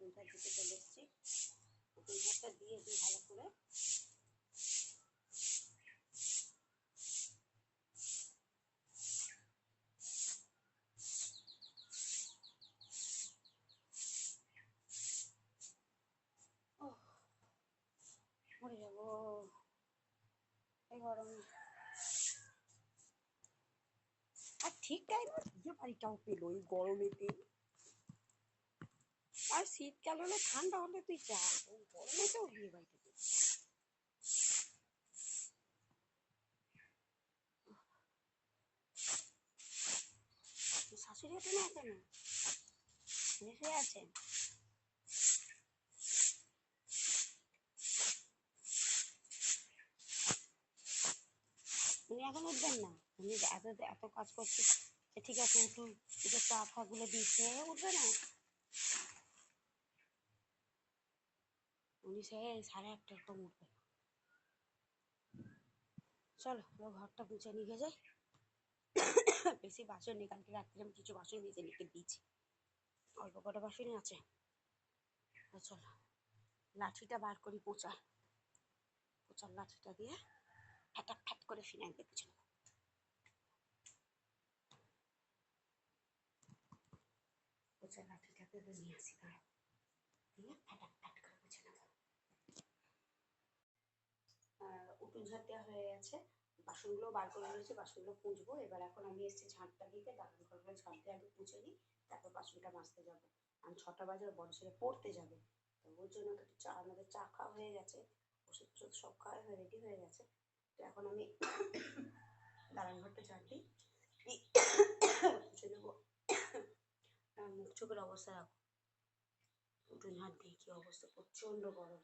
উঠোনটার দিকে চলে এসেছি। উঠোনটা দিয়ে দিই ভালো করে। মরে এই গরমে। আর ঠিক টাইমে পেল, এই গরমেতে। আর শীতকাল হলে ঠান্ডা হলে তুই যা ও গরমেতেও বিয়ে বাড়িতে শাশুড়ি আছে না শুয়ে আছেন? উনি এখন উঠবেন না। উনি এত এত কাজ করছে ঠিক আছে, উঠুন। একটু চা ফাগুলো দিচ্ছে উঠবে না? উনি সে সাড়ে আটটা তো উঠবে। চলো এবার ঘরটা মুছে নিয়ে যাই বেশি বাসন নেই, কালকে রাত্রে আমি কিছু বাসন মেজে লিখে দিয়েছি। অল্প কটা বাসনই আছে। চলো, লাঠিটা বার করি পোচার পোচার লাঠিটা দিয়ে ফ্যাটাক ফ্যাট করে ফিনাইল দিয়ে পিছনে পোচার লাঠিটাতে তো নিয়ে আসি দিয়ে ফ্যাট করে মুছে নেব দেওয়া হয়ে গেছে। বাসনগুলো বার করে রয়েছে বাসনগুলো পুঁজবো। এবার এখন আমি এসেছি ঝাঁটটা দিতে। দাঁড়ান ঘরগুলো ঝাঁট দিয়ে আগে পুঁছে নিই, তারপর বাসনটা মাজতে যাব। আমি ছটা বাজে ওর বড় ছেলে পড়তে যাবে। তো ওর জন্য একটু চা আমাদের চা খাওয়া হয়ে গেছে। ওষুধ ওষুধ সব খাওয়া হয়ে রেডি হয়ে গেছে। তো এখন আমি দালান ঘরটা ঝাঁট দিই। মুছে নেব। মুখ চোখের অবস্থা রাখো উঠুন হাত দিয়ে কি অবস্থা, প্রচণ্ড গরম।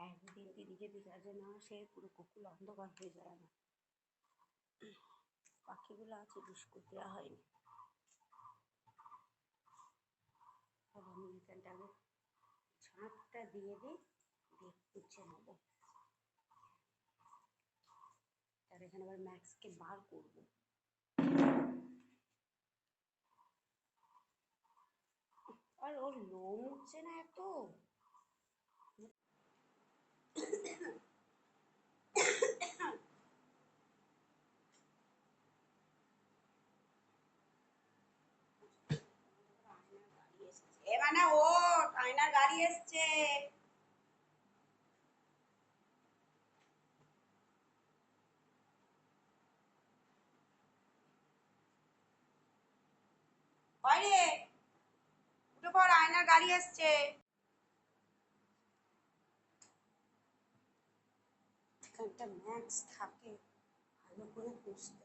একদিন দিদিকে বিকাজে না সে পুরো অন্ধকার হয়ে যায় আমার পাখিগুলো আছে, বিস্কুট দেওয়া হয়নি। তবে আমি এখানটা আগে ছাঁটটা দিয়ে দিই, দিয়ে পুচ্ছে নেব। তার এখানে আবার ম্যাক্সকে বার করব। আর ওর লোম উঠছে না এত। এ মানে ও আয়নার গাড়ি এসছে। বাইরে উঠে পড়, আয়নার গাড়ি এসছে। ম্যাক্স থাকে, ভালো করে পুষতে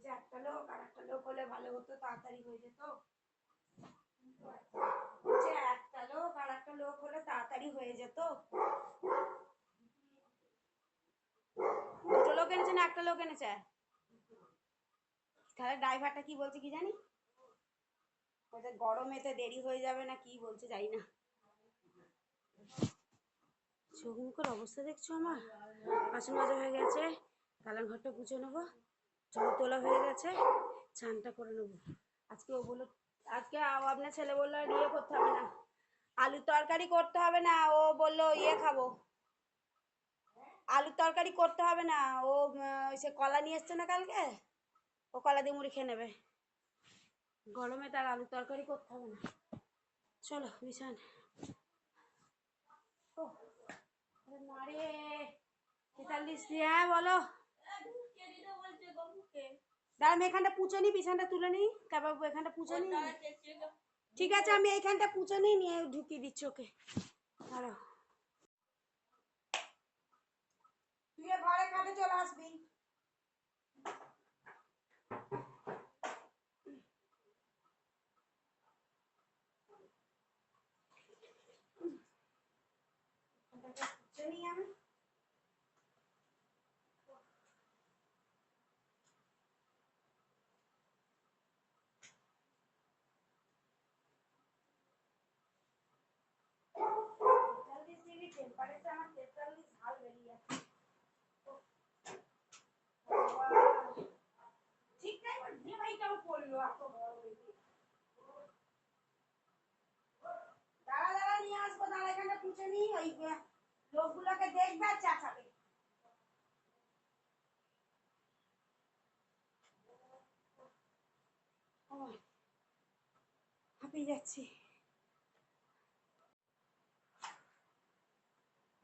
বলছে একটা লোক আর একটা লোক হলে ভালো হতো, তাড়াতাড়ি হয়ে যেত। বলছে একটা লোক আর একটা লোক হলে তাড়াতাড়ি হয়ে যেত। দুটো লোক এনেছে না একটা লোক এনেছে? তাহলে ড্রাইভারটা কি বলছে কি জানি? বলছে গরমেতে দেরি হয়ে যাবে না, কি বলছে জানি না। মুখের অবস্থা দেখছ আমার? বাসন মাজা হয়ে গেছে কালার ঘরটা পুছে নেব। জল তোলা হয়ে গেছে চানটা করে নেব। আজকে ও বলল, আজকে আপনার ছেলে বলল, আর ইয়ে করতে হবে না। আলুর তরকারি করতে হবে না। ও বলল ইয়ে খাব। আলুর তরকারি করতে হবে না। ও সে কলা নিয়ে এসছে না কালকে? ও কলা দিয়ে মুড়ি খেয়ে নেবে। গরমে তার আলুর তরকারি করতে হবে না। চলো, বিছান। ও মারে তেতাল্লিশ হ্যাঁ বলো। দাঁড়া আমি এখানটা পুজো নিই বিছানটা তুলে নিই। তারপর এখানটা পুজো নিই। ঠিক আছে আমি এইখানটা পুজো নিই নিয়ে ঢুকিয়ে দিচ্ছি ওকে। দাঁড়াও। তুই ঘরে আগে চলে আসবি। আমি তেতাল্লিশ ডিগ্রি টেম্পারেচার আমার তেতাল্লিশ ঝাল বেরিয়ে যাচ্ছে ঠিক নাই ওর বিয়ে বাড়িটাও পড়ল এত বড় বেরিয়ে দাঁড়া দাঁড়া নিয়ে আসব দাঁড়া এখানে পুছে নি ওই আহ, লোকগুলোকে দেখবে আর চাচাবে হাঁপিয়ে যাচ্ছি।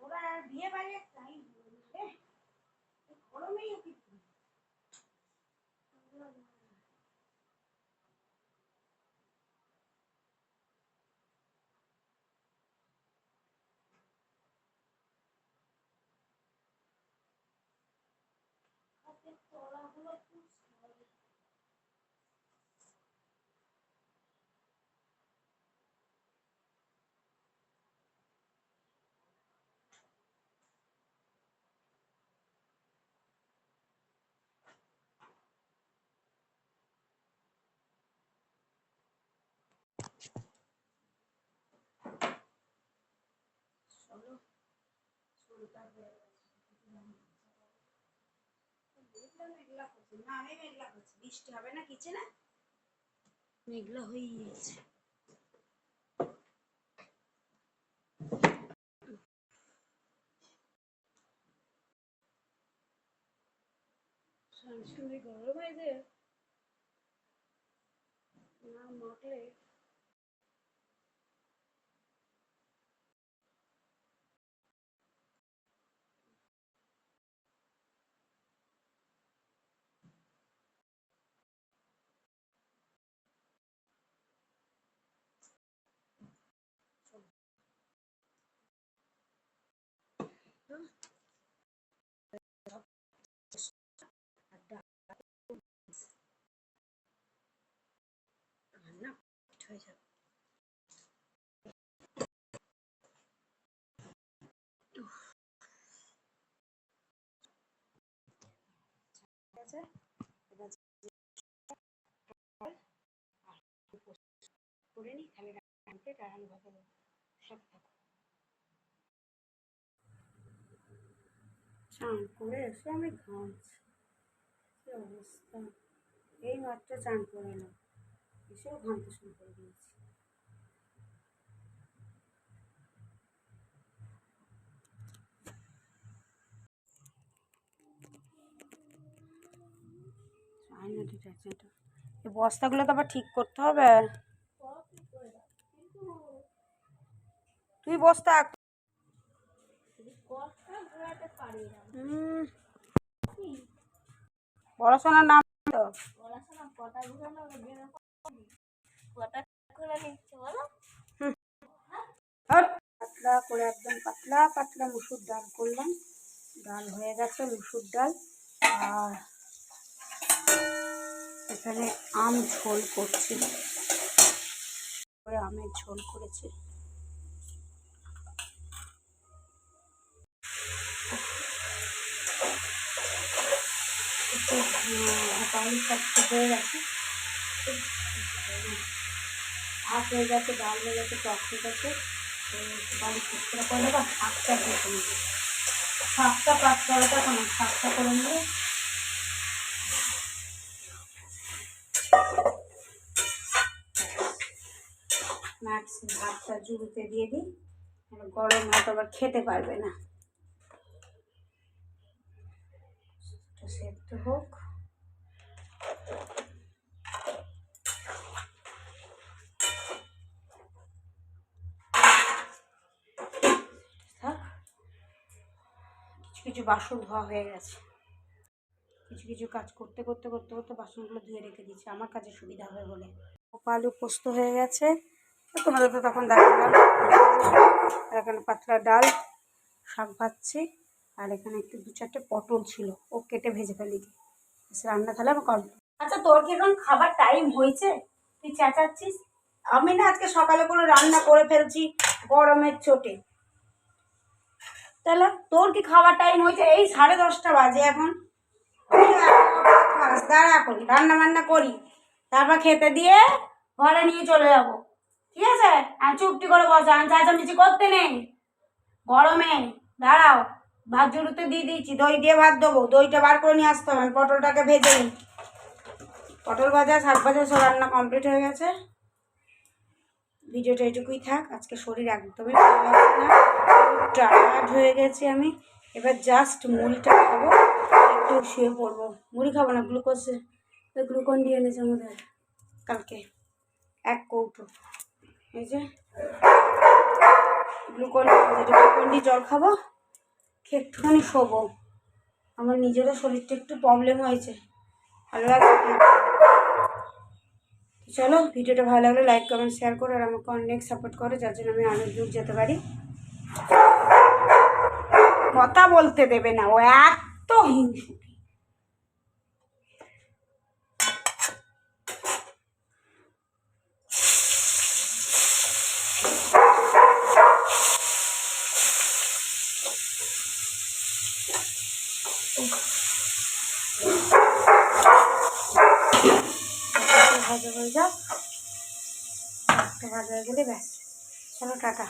ওরা আর বিয়ে বাড়ি টাইম গরমেই ওকে কি হাতের তলাগুলো খুব সরু। চলো শুরুটা হয়ে গেছে মেঘলা না আমি হয়ে গেছে গরম না মাখলে রান্না হয়ে যাবে ঠিক আছে। করে নি, খালি ভাবে সব থাকো চান করে এসে, আমি ঘামছি কি অবস্থা? এই মাত্র চান করে এলাম। এসেও ঘামতে শুরু করে দিয়েছি। ডিটারজেন্টটা এই বস্তাগুলো তো আবার ঠিক করতে হবে। তুই বস্তা পড়াশোনার নাম তো। পাতলা করে একদম পাতলা পাতলা মুসুর ডাল করলাম। ডাল হয়ে গেছে মুসুর ডাল। আর এখানে আম ঝোল করছি। করে আমের ঝোল করেছি। ভাত হয়ে গেছে, ডাল হয়ে গেছে, টক হয়ে গেছে। বাড়ি করে নেব শাকটা পাক করাটা কোনো শাকটা করে নেব ভাতটা জুড়িতে দিয়ে দিই। গরম ভাত আবার খেতে পারবে না। সেদ্ধ হোক। কিছু কিছু বাসন ধোয়া হয়ে গেছে। কিছু কিছু কাজ করতে করতে করতে করতে বাসনগুলো ধুয়ে রেখে দিচ্ছি আমার কাজে সুবিধা হবে বলে। আলু পোস্ত হয়ে গেছে। তোমাদের তো তখন দেখালাম। আর এখানে পাতলা ডাল, শাক ভাজছি। আর এখানে একটু দু চারটে পটল ছিল, ও কেটে ভেজে ফেলি। রান্না তাহলে আমার কম আচ্ছা তোর কি এখন খাবার টাইম হয়েছে? তুই চেঁচাচ্ছিস? আমি না আজকে সকালে করে রান্না করে ফেলছি গরমের চোটে। তাহলে তোর কি খাবার টাইম হয়েছে? এই সাড়ে দশটা বাজে এখন। দাঁড়া করি রান্না বান্না করি। তারপর খেতে দিয়ে ঘরে নিয়ে চলে যাব। ঠিক আছে? আর চুপটি করে বসো, আমি চেঁচামেচি করতে নেই। গরমে, দাঁড়াও। ভাত জুড়ুতে দিয়ে দিয়েছি, দই দিয়ে ভাত দেবো। দইটা বার করে নিয়ে আসতে হবে, আমি পটলটাকে ভেজে নিই। পটল ভাজা, শাক ভাজা, সব রান্না কমপ্লিট হয়ে গেছে। ভিডিওটা এটুকুই থাক, আজকে শরীর একদমই ভালো লাগছে না। টায়ার্ড হয়ে গেছি আমি। এবার জাস্ট মুড়িটা খাব, একটু শুয়ে পড়ব। মুড়ি খাব না গ্লুকোজ গ্লুকন দিয়ে এনেছে আমাদের, কালকে। এক কৌটো। এই যে গ্লুকন গ্লুকন দিয়ে জল খাব, খেয়ে একটুখানি শোবো। আমার নিজেরও শরীরটা একটু প্রবলেম হয়েছে। ভালো লাগছে চলো, ভিডিওটা ভালো লাগলে লাইক কমেন্ট শেয়ার করো আর আমাকে অনেক সাপোর্ট করো, যার জন্য আমি অনেক দূর যেতে পারি। কথা বলতে দেবে না, ও এত হিংসুটি ভাজা হয়ে যাও একটা ভাজা হয়ে গেলে ব্যাস। চলো টাটা।